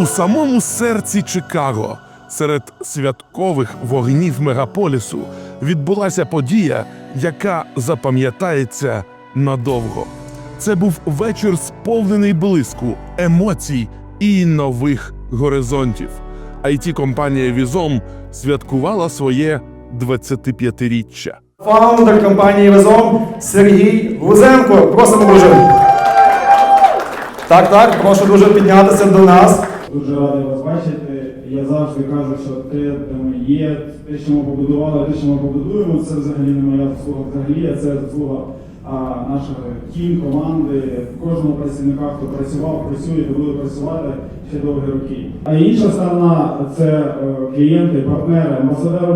У самому серці Чикаго, серед святкових вогнів мегаполісу, відбулася подія, яка запам'ятається надовго. Це був вечір сповнений блиску, емоцій і нових горизонтів. it компанія Візом святкувала своє 25-річчя. Фаундер компанії Везом Сергій Гузенко. Просимо дуже. Так, так, прошу дуже піднятися до нас. Дуже радий вас бачити. Я завжди кажу, що те, де ми є, те, що ми побудували, те, що ми побудуємо, це взагалі не моя заслуга взагалі, це заслуга а, нашого тім, команди, кожного працівника, хто працював, працює буде працювати ще довгі роки. А інша сторона це е, клієнти, партнери, амбасадори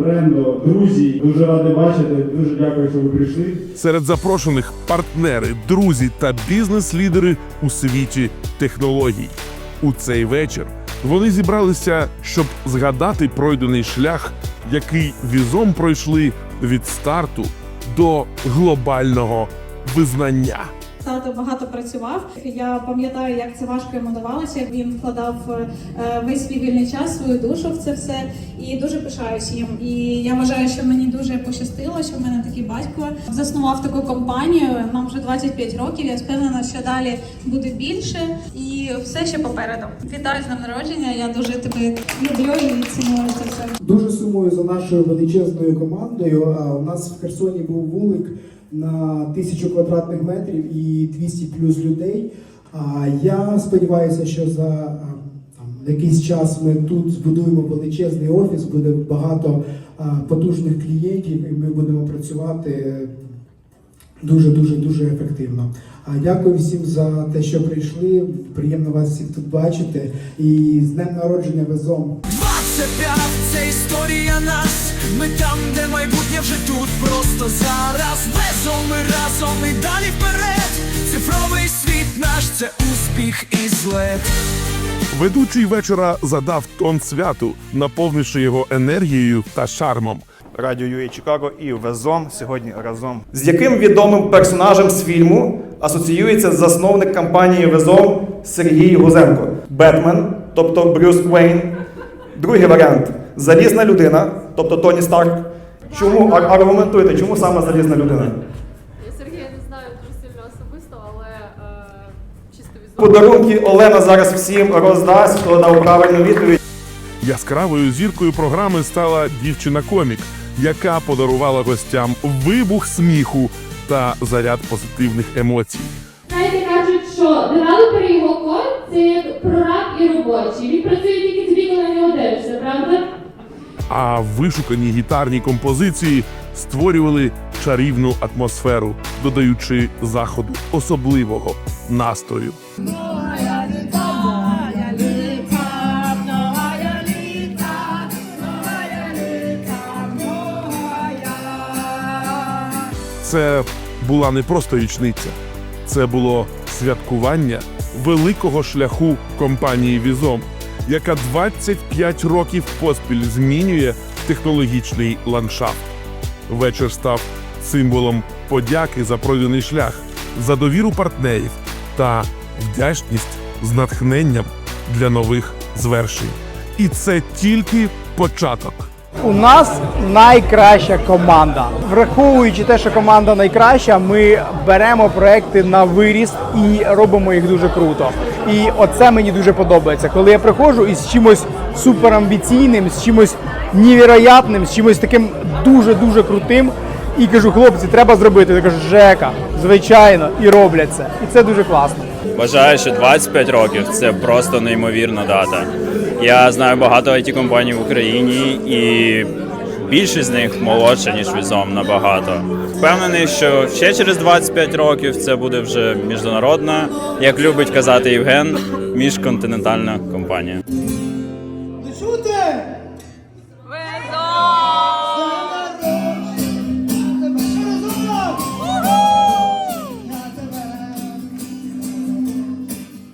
бренду, друзі. Дуже радий бачити. Дуже дякую, що ви прийшли. Серед запрошених партнери, друзі та бізнес-лідери у світі технологій. У цей вечір вони зібралися, щоб згадати пройдений шлях, який візом пройшли від старту до глобального визнання. Тато багато працював. Я пам'ятаю, як це важко йому давалося. Він вкладав е, весь свій вільний час, свою душу в це все. І дуже пишаюсь їм. І я вважаю, що мені дуже пощастило, що в мене такий батько заснував таку компанію. Нам вже 25 років. Я впевнена, що далі буде більше, і все ще попереду. Вітаю з днем народження. Я дуже тебе люблю і ціную це все. Дуже сумую за нашою величезною командою. А У нас в Херсоні був вулик на тисячу квадратних метрів і 200 плюс людей. А я сподіваюся, що за якийсь час ми тут збудуємо величезний офіс, буде багато а, потужних клієнтів, і ми будемо працювати дуже дуже дуже ефективно. А дякую всім за те, що прийшли. Приємно вас всіх тут бачити. І з днем народження везом. 25 це історія нас. Ми там, де майбутнє вже тут, просто зараз. Разом ми разом і далі вперед. Цифровий світ наш це успіх і злет. Ведучий вечора задав тон святу, наповнивши його енергією та шармом. Радіо UA Чикаго і Везом сьогодні разом. З яким відомим персонажем з фільму асоціюється засновник компанії Везом Сергій Гузенко? Бетмен, тобто Брюс Уейн. Другий варіант залізна людина, тобто Тоні Старк. Чому ар- аргументуйте, чому саме залізна людина? Я Сергія не знаю дуже сильно особисто, але е, чисто візуально. Подарунки Олена зараз всім роздасть, хто дав правильну відповідь. Яскравою зіркою програми стала дівчина-комік, яка подарувала гостям вибух сміху та заряд позитивних емоцій. Знаєте, кажуть, що девелопер і його код це як прораб і робочий. Він працює тільки тобі, коли на нього дивишся, правда? А вишукані гітарні композиції створювали чарівну атмосферу, додаючи заходу особливого настрою. Це була не просто річниця, це було святкування великого шляху компанії Візом, яка 25 років поспіль змінює технологічний ландшафт. Вечір став символом подяки за пройдений шлях, за довіру партнерів та вдячність з натхненням для нових звершень. І це тільки початок. У нас найкраща команда. Враховуючи те, що команда найкраща, ми беремо проекти на виріст і робимо їх дуже круто. І оце мені дуже подобається. Коли я приходжу із чимось суперамбіційним, з чимось невероятним, з чимось таким дуже дуже крутим. І кажу, хлопці, треба зробити. Я кажу, Жека, звичайно, і роблять це. І це дуже класно. Вважаю, що 25 років це просто неймовірна дата. Я знаю багато it компаній в Україні, і більшість з них молодша, ніж візом набагато. Впевнений, що ще через 25 років це буде вже міжнародна, як любить казати Євген, міжконтинентальна компанія.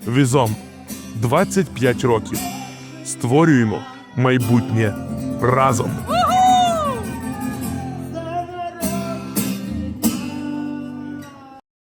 Візом 25 років. Створюємо майбутнє разом.